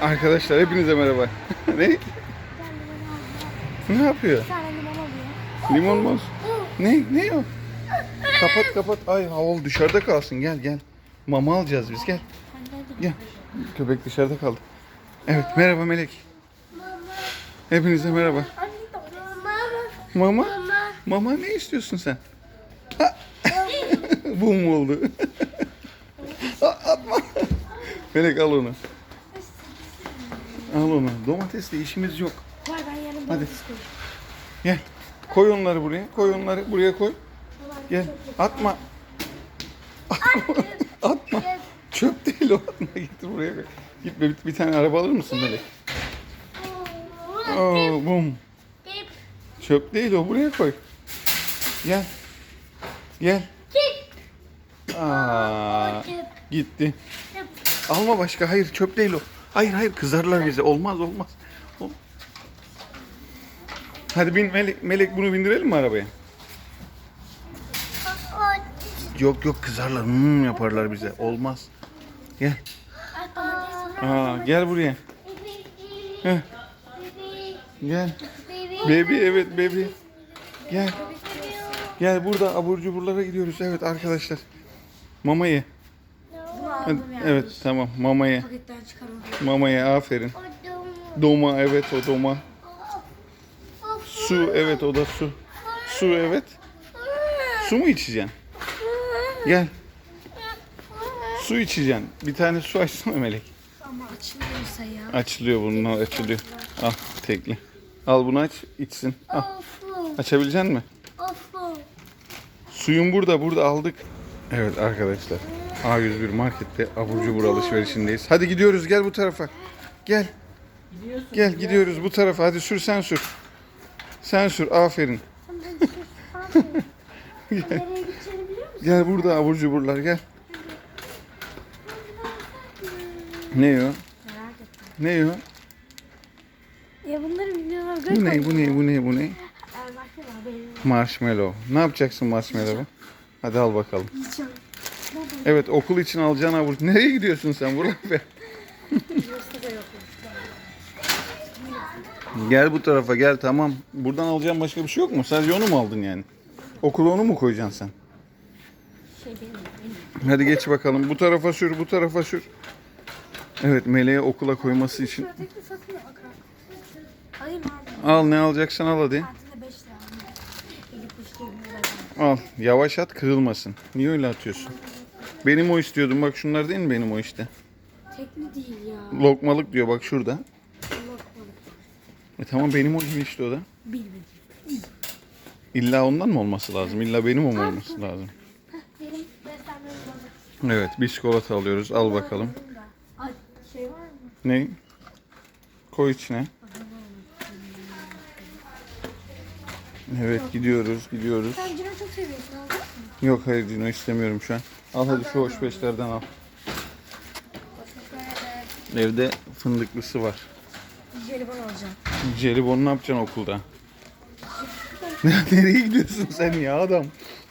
Arkadaşlar hepinize merhaba. ne? Ne yapıyor? Limon mu? Ne? Ne o? Kapat kapat. Ay havalı dışarıda kalsın. Gel gel. Mama alacağız biz gel. Gel. Köpek dışarıda kaldı. Evet merhaba Melek. Hepinize merhaba. Mama. Mama? Mama ne istiyorsun sen? Bu mu oldu? Atma. Melek al onu. Al onu. Domatesle işimiz yok. Var ben yarın Hadi. domates koyacağım. Gel. Koy onları buraya. Koy onları buraya koy. Gel. Atma. Atma. Çöp değil o. Atma. Getir buraya koy. Git bir, bir tane araba alır mısın Melek? Oo, bum. Bip. Çöp değil o. Buraya koy. Gel. Gel. Aa, gitti. Alma başka. Hayır çöp değil o. Hayır hayır kızarlar bize. Olmaz olmaz. Ol- Hadi bin Melek, Melek bunu bindirelim mi arabaya? Yok yok kızarlar. Hmm yaparlar bize. Olmaz. Gel. Aa, gel buraya. Heh, gel. Baby evet baby. Gel. Gel burada abur cuburlara gidiyoruz. Evet arkadaşlar. Mama ye. Hadi, Evet tamam mama ye. Paketten çıkarım. Mama ye aferin. Doma evet o doma. Su evet o da su. Su evet. Su mu içeceksin? Gel. Su içeceksin. Bir tane su açsana Melek. Ama açılmıyorsa ya. Açılıyor bunun açılıyor. Al tekli. Al bunu aç içsin. Al. Açabilecek mi? Suyun burada burada aldık. Evet arkadaşlar. A101 markette abur cubur alışverişindeyiz. Hadi gidiyoruz gel bu tarafa. Gel. Gel gidiyoruz bu tarafa. Hadi sür sen sür. Sen sür aferin. Musun? Gel burada abur cuburlar gel. Ne o? Ne o? Ya bunları bilmiyorlar. Bu ne bu ne bu ne bu ne? Ee. Marshmallow. Ne yapacaksın marshmallow'u? Hadi al bakalım. Yiyeceğim. Evet okul için alacağın abur. Nereye gidiyorsun sen buraya be? Burası da yok. Gel bu tarafa gel tamam. Buradan alacağın başka bir şey yok mu? Sadece onu mu aldın yani? Okula onu mu koyacaksın sen? Şey benim. benim. Hadi geç bakalım. Bu tarafa sür, bu tarafa sür. Evet, Meleğe okula koyması için. Al ne alacaksan al hadi. Tatilde 5 lira. Gidip üç gibi lira. Al. Yavaş at kırılmasın. Niye öyle atıyorsun? Benim o istiyordum. Bak şunlar değil mi benim o işte? Tekli değil ya. Lokmalık diyor bak şurada. Lokmalık. E tamam benim o gibi işte o da. Bilmedim. İlla ondan mı olması lazım? İlla benim o mu olması lazım? Benim beslenmem lazım. Evet, bir çikolata alıyoruz. Al bakalım. Şey var mı? Ne? Koy içine. Evet gidiyoruz gidiyoruz. Sen Cino çok seviyorsun alacak mısın? Yok hayır Cino istemiyorum şu an. Al hadi şu hoş beşlerden al. Evde fındıklısı var. jelibon alacağım. Jelibon ne yapacaksın okulda? Nereye gidiyorsun sen ya adam?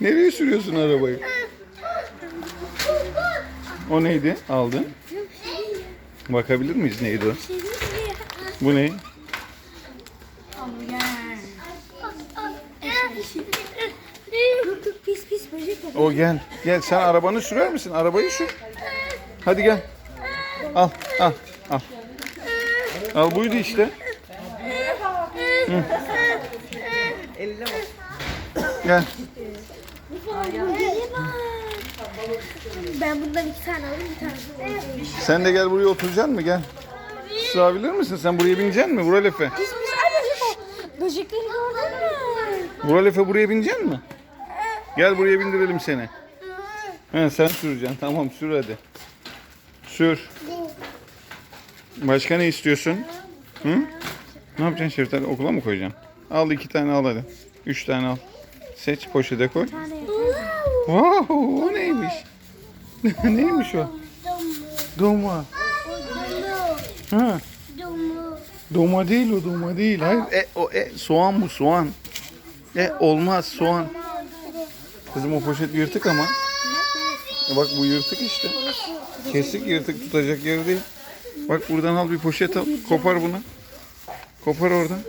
Nereye sürüyorsun arabayı? O neydi? Aldın. Şey. Bakabilir miyiz neydi o? Şey? Bu ne? Hamburger. Dur dur pis pis böcek var. O gel. Gel sen arabanı sürer misin? Arabayı sür. Hadi gel. Al al al. Al buydu işte. Hı. Gel. Ben bundan iki tane alayım bir böcek. Sen de gel buraya oturacaksın mı? Gel. Sığabilir misin? Sen buraya bineceksin mi? Vural Efe. Pis pis ay böcek o. Böcekleri gördün mü? Buraya bineceksin mi? Gel buraya bindirelim seni. He, sen süreceksin. Tamam sür hadi. Sür. Başka ne istiyorsun? Hı? Ne yapacaksın Şeftali? Okula mı koyacaksın? Al iki tane al hadi. Üç tane al. Seç poşete koy. Wow, o neymiş? neymiş o? Doma. Ha. Doma değil o doma değil. Hayır e, o e, soğan bu soğan. E olmaz soğan. Kızım o poşet yırtık ama. E, bak bu yırtık işte. Kesik yırtık tutacak yer değil. Bak buradan al bir poşet al. Kopar bunu. Kopar oradan.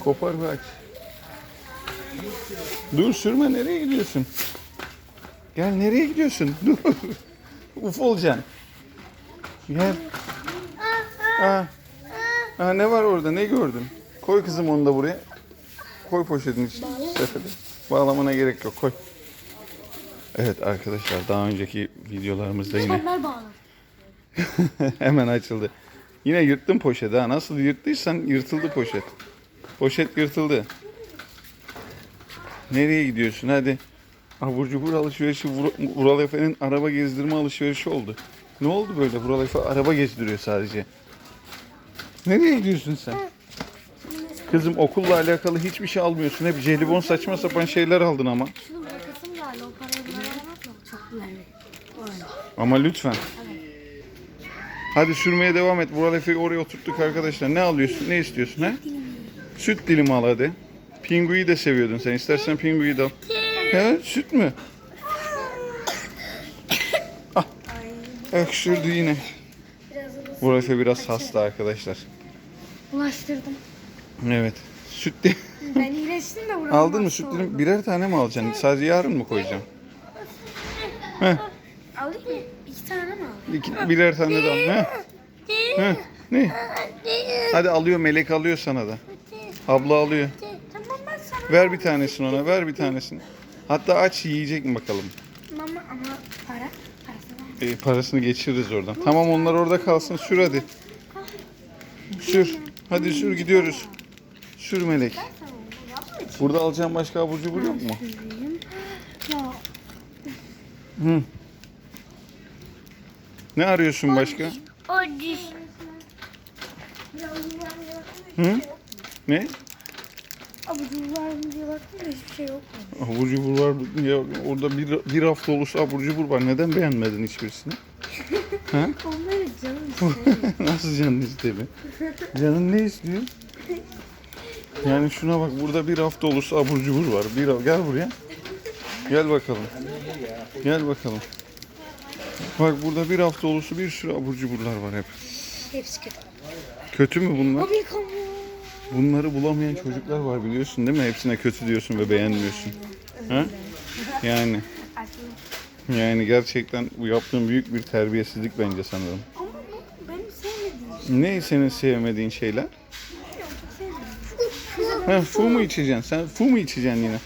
Kopar ve aç. Dur sürme nereye gidiyorsun? Gel nereye gidiyorsun? Dur. Uf olacaksın. Gel. Aa. Aa, ne var orada? Ne gördün? Koy kızım onu da buraya. Koy poşetin içine. Sefede. Bağlamana gerek yok. Koy. Evet arkadaşlar daha önceki videolarımızda yine bağlı. hemen açıldı. Yine yırttın poşeti ha. Nasıl yırttıysan yırtıldı poşet. Poşet yırtıldı. Nereye gidiyorsun hadi. Abur cubur alışverişi Vur- Vural Efe'nin araba gezdirme alışverişi oldu. Ne oldu böyle? Vural Efe araba gezdiriyor sadece. Nereye gidiyorsun sen? Kızım okulla alakalı hiçbir şey almıyorsun. Hep jelibon saçma sapan şeyler aldın ama. Şunu bırakasım. O parayı. Çok. Ama lütfen. Hadi sürmeye devam et. Vural Efe'yi oraya oturttuk arkadaşlar. Ne alıyorsun? Ne istiyorsun ha? Süt dilimi al hadi. Pinguyu de seviyordun sen. İstersen pinguyu da al. He, süt mü? Ah. Öksürdü yine. Vural Efe biraz hasta arkadaşlar. Ulaştırdım. Evet. Süt di- Ben iyileştim de buram Aldın mı hasta? Birer tane mi alacaksın? Sadece yarın mı koyacağım? Heh. Alayım mı? İki tane mi alayım? İki, birer tane de al. Heh. Heh. Ne? Hadi alıyor Melek alıyor sana da. Abla alıyor. Tamam ben sana. Ver bir tanesini ona, ver bir tanesini. Hatta aç yiyecek mi bakalım. Mama ama para. Parasını ver. E, parasını geçiririz oradan. Tamam onlar orada kalsın. Sür hadi. Sür. Hadi sür gidiyoruz. Sür Melek. Burada alacağım başka abur cubur yok mu? Ya Hı. Ne arıyorsun başka? o diş. Hı? Ne? Abucu var mı diye baktım da hiçbir şey yok. Abur cubur var. mı? Ya orada bir, bir hafta olursa abur cubur var. Neden beğenmedin hiçbirisini? Onları canım istemiyor. Nasıl canın istedi? Canın ne istiyor? Yani şuna bak burada bir hafta olursa abur cubur var. Bir gel buraya. Gel bakalım. Gel bakalım. Bak burada bir hafta olursa bir sürü abur cuburlar var hep. Hepsi kötü. Kötü mü bunlar? Bunları bulamayan çocuklar var biliyorsun değil mi? Hepsine kötü diyorsun ve beğenmiyorsun. Ha? Yani yani gerçekten bu yaptığın büyük bir terbiyesizlik bence sanırım. Ama benim sevmediğim Ne senin sevmediğin şeyler? Ha, fu mu içeceksin? Sen fu mu içeceksin yine?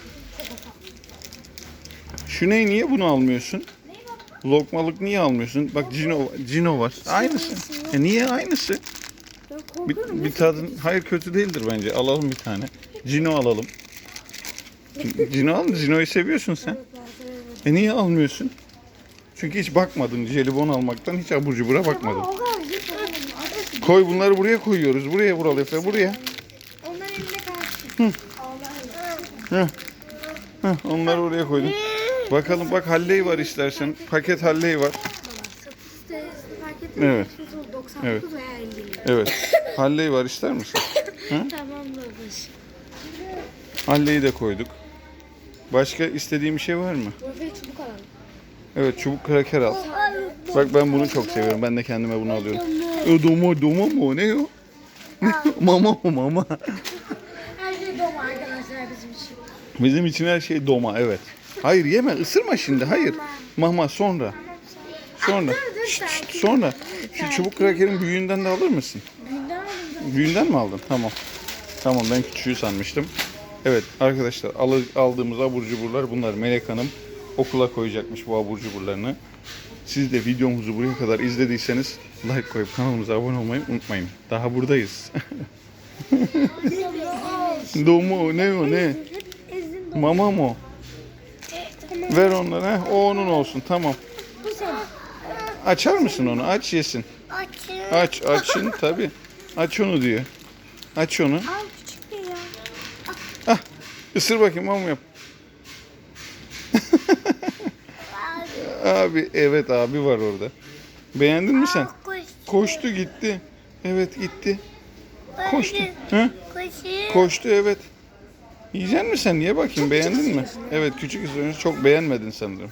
Şu ne? Niye bunu almıyorsun? Lokmalık niye almıyorsun? Bak Cino, Cino var. Aynısı. E niye aynısı? Bir, bir tadın, hayır kötü değildir bence. Alalım bir tane. Cino alalım. Cino al? Cino'yu seviyorsun sen. E niye almıyorsun? Çünkü hiç bakmadın. Jelibon almaktan hiç abur cubura bakmadın. Koy bunları buraya koyuyoruz. Buraya Vural Efe buraya. Onları oraya koydum. Bakalım bak halley var istersen. Paket halley var. Evet. 99 Evet. veya 50 lira. Evet. Halley var ister misin? Tamam babaş. Halley'i de koyduk. Başka istediğin bir şey var mı? Evet çubuk kraker al. Bak ben bunu çok seviyorum. Ben de kendime bunu alıyorum. E, doma doma mı o? Ne o? Mama mama. Her şey dom arkadaşlar bizim için. Bizim için her şey doma evet. Hayır yeme ısırma şimdi hayır. Mama sonra. Sonra. Şşt, şşt, sonra. Şu çubuk krakerin büyüğünden de alır mısın? Büyüğünden mi aldın? Tamam. Tamam ben küçüğü sanmıştım. Evet arkadaşlar aldığımız abur cuburlar bunlar. Melek Hanım okula koyacakmış bu abur cuburlarını. Siz de videomuzu buraya kadar izlediyseniz like koyup kanalımıza abone olmayı unutmayın. Daha buradayız. Domo ne o ne? Mama mı o? Ver onları. Heh, o onun olsun. Tamam. Bu senin. Açar mısın onu? Aç yesin. Açın. Aç açın tabi. Aç onu diyor. Aç onu. Al küçük de ya. Ah, ısır bakayım mama yap. abi evet abi var orada. Beğendin mi sen? Koştu gitti. Evet gitti. Koştu. Hı? Koştu evet. Yiyecek misin sen? Niye bakayım beğendin mi? Evet küçük ısırıyorsun. Çok beğenmedin sanırım.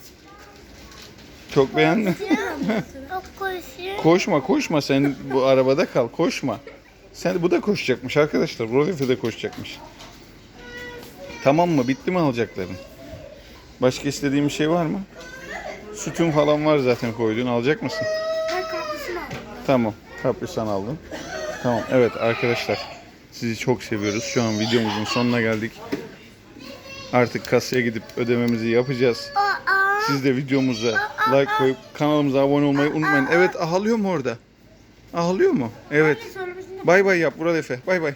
Çok beğendin. Koşma koşma sen bu arabada kal koşma. Sen bu da koşacakmış arkadaşlar. Rodife de koşacakmış. Tamam mı? Bitti mi alacakların? Başka istediğin bir şey var mı? Sütün falan var zaten koyduğun. Alacak mısın? Ben kapısını aldım. Tamam. Kaprisan aldın. Tamam. Evet arkadaşlar. Sizi çok seviyoruz. Şu an videomuzun sonuna geldik. Artık kasaya gidip ödememizi yapacağız. Siz de videomuza like koyup kanalımıza abone olmayı unutmayın. Evet ağlıyor mu orada? Ağlıyor mu? Evet. Bay bay yap Vural Efe. Bay bay.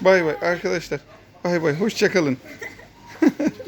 Bay bay arkadaşlar. Bay bay. Hoşçakalın.